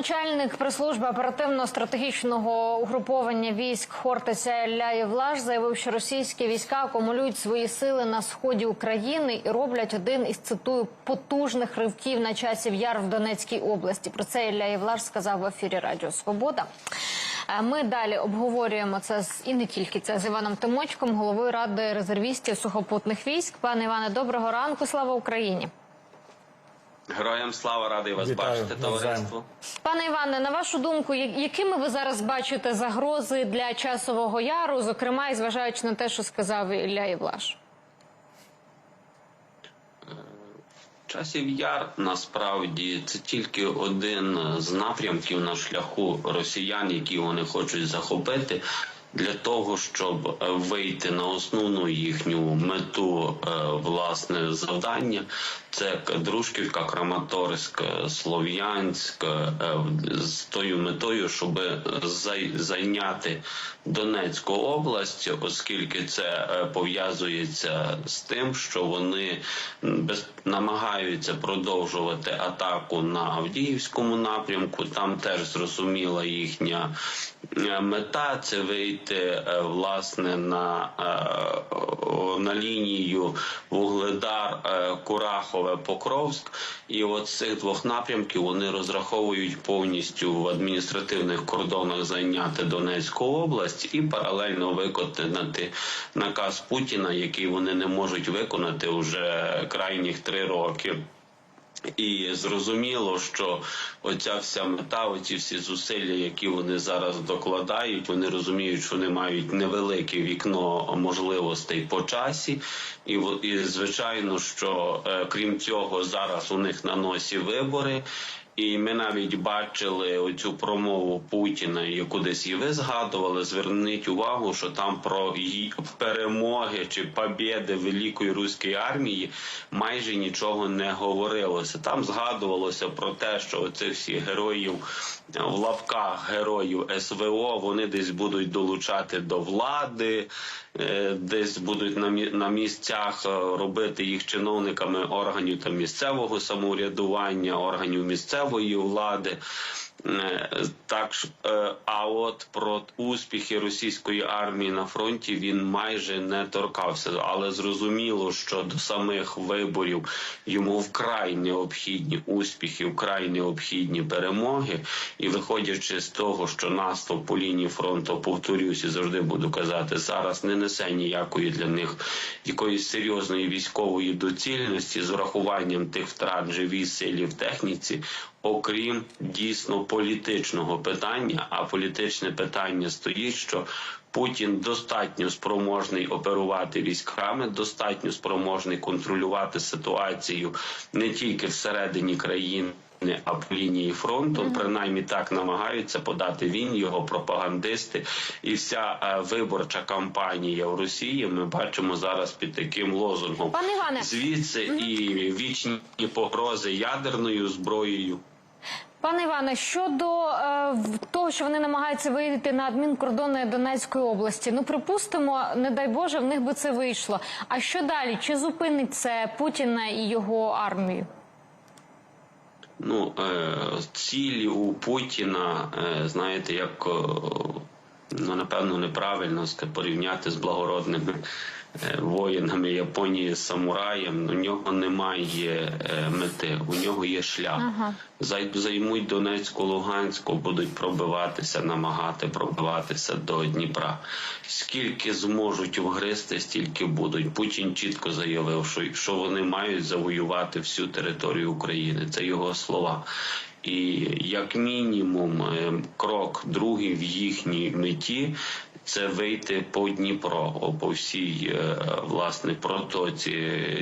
Начальник прес-служби оперативно-стратегічного угруповання військ Хортиця Ілля Євлаш заявив, що російські війська акумулюють свої сили на сході України і роблять один із цитую потужних ривків на часів яр в Донецькій області. Про це Ілля Євлаш сказав в ефірі Радіо Свобода. Е, Ми далі обговорюємо це з і не тільки це з Іваном Тимочком, головою ради резервістів сухопутних військ. Пане Іване, доброго ранку. Слава Україні. Героям слава радий вас Вітаю, бачити, товариство. Пане Іване, на вашу думку, якими ви зараз бачите загрози для часового яру, зокрема і зважаючи на те, що сказав Ілля Євлаш? Часів яр насправді це тільки один з напрямків на шляху росіян, які вони хочуть захопити. Для того щоб е, вийти на основну їхню мету, е, власне завдання, це Дружківка, Краматорськ, е, Слов'янськ з тою метою, щоб зай- зайняти Донецьку область, оскільки це пов'язується з тим, що вони без намагаються продовжувати атаку на Авдіївському напрямку. Там теж зрозуміла їхня мета це вийти е, власне на, е, на лінію Вугледар, е, Курахове, Покровськ. І от цих двох напрямків вони розраховують повністю в адміністративних кордонах зайняти Донецьку область і паралельно виконати наказ Путіна, який вони не можуть виконати вже крайніх три роки. І зрозуміло, що оця вся мета, оці всі зусилля, які вони зараз докладають, вони розуміють, що вони мають невелике вікно можливостей по часі, і і звичайно, що е, крім цього, зараз у них на носі вибори. І ми навіть бачили оцю промову Путіна, яку десь і ви згадували. Зверніть увагу, що там про її перемоги чи побєди великої руської армії майже нічого не говорилося. Там згадувалося про те, що оцих всіх героїв в лапках героїв СВО вони десь будуть долучати до влади, десь будуть на мі- місцях е, робити їх чиновниками органів та місцевого самоврядування, органів місцевої влади. Е, Так е, а от про успіхи російської армії на фронті він майже не торкався, але зрозуміло, що до самих виборів йому вкрай необхідні успіхи, вкрай необхідні перемоги. І виходячи з того, що наступ по лінії фронту, повторюсь і завжди буду казати, зараз не несе ніякої для них якоїсь серйозної військової доцільності з урахуванням тих втрат живій силі в техніці. Окрім дійсно політичного питання, а політичне питання стоїть, що Путін достатньо спроможний оперувати військами, достатньо спроможний контролювати ситуацію не тільки всередині країни. А по лінії фронту принаймні так намагаються подати він, його пропагандисти, і вся е, виборча кампанія в Росії. Ми бачимо зараз під таким лозунгом Пане Іване, звідси і вічні погрози ядерною зброєю. Пане Іване, щодо е, того, що вони намагаються вийти на адмінкордони Донецької області, ну припустимо, не дай Боже, в них би це вийшло. А що далі? Чи зупинить це Путіна і його армію? Ну, е, цілі у Путіна, е, знаєте, як е, ну напевно неправильно порівняти з благородними воїнами Японії самураєм. У нього немає е, мети, у нього є шлях. Ага. Займуть Донецьку, Луганську, будуть пробиватися, намагати пробиватися до Дніпра. Скільки зможуть вгризти, стільки будуть. Путін чітко заявив, що, що вони мають завоювати всю територію України. Це його слова. І як мінімум, е, крок другий в їхній меті це вийти по Дніпро, по всій е, власне протоці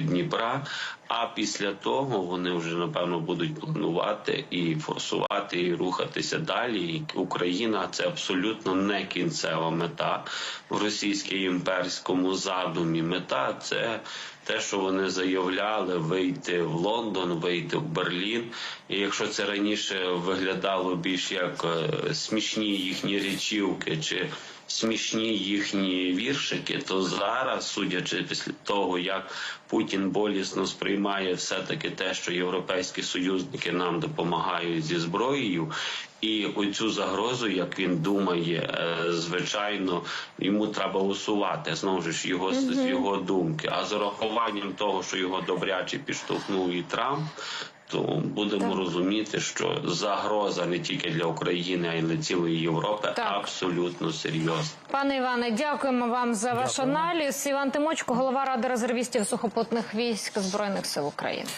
Дніпра. А після того вони вже напевно будуть планувати і форсувати, і рухатися далі. І Україна це абсолютно не кінцева мета в російсько-імперському задумі. Мета це те, що вони заявляли, вийти в Лондон, вийти в Берлін. І якщо це раніше виглядало більш як е, смішні їхні річівки чи смішні їхні віршики, то зараз, судячи після того, як Путін болісно сприймає все таки те, що європейські союзники нам допомагають зі зброєю, І оцю загрозу, як він думає, е, звичайно, йому треба усувати знову ж його з його думки. А з урахуванням того, що його добряче підштовхнув і Трамп, то будемо розуміти, що загроза не тільки для України, а й для цілої Європи Так. абсолютно серйозна. Пане Іване, дякуємо вам за ваш аналіз. Іван Тимочко, голова ради резервістів сухопутних військ збройних сил України.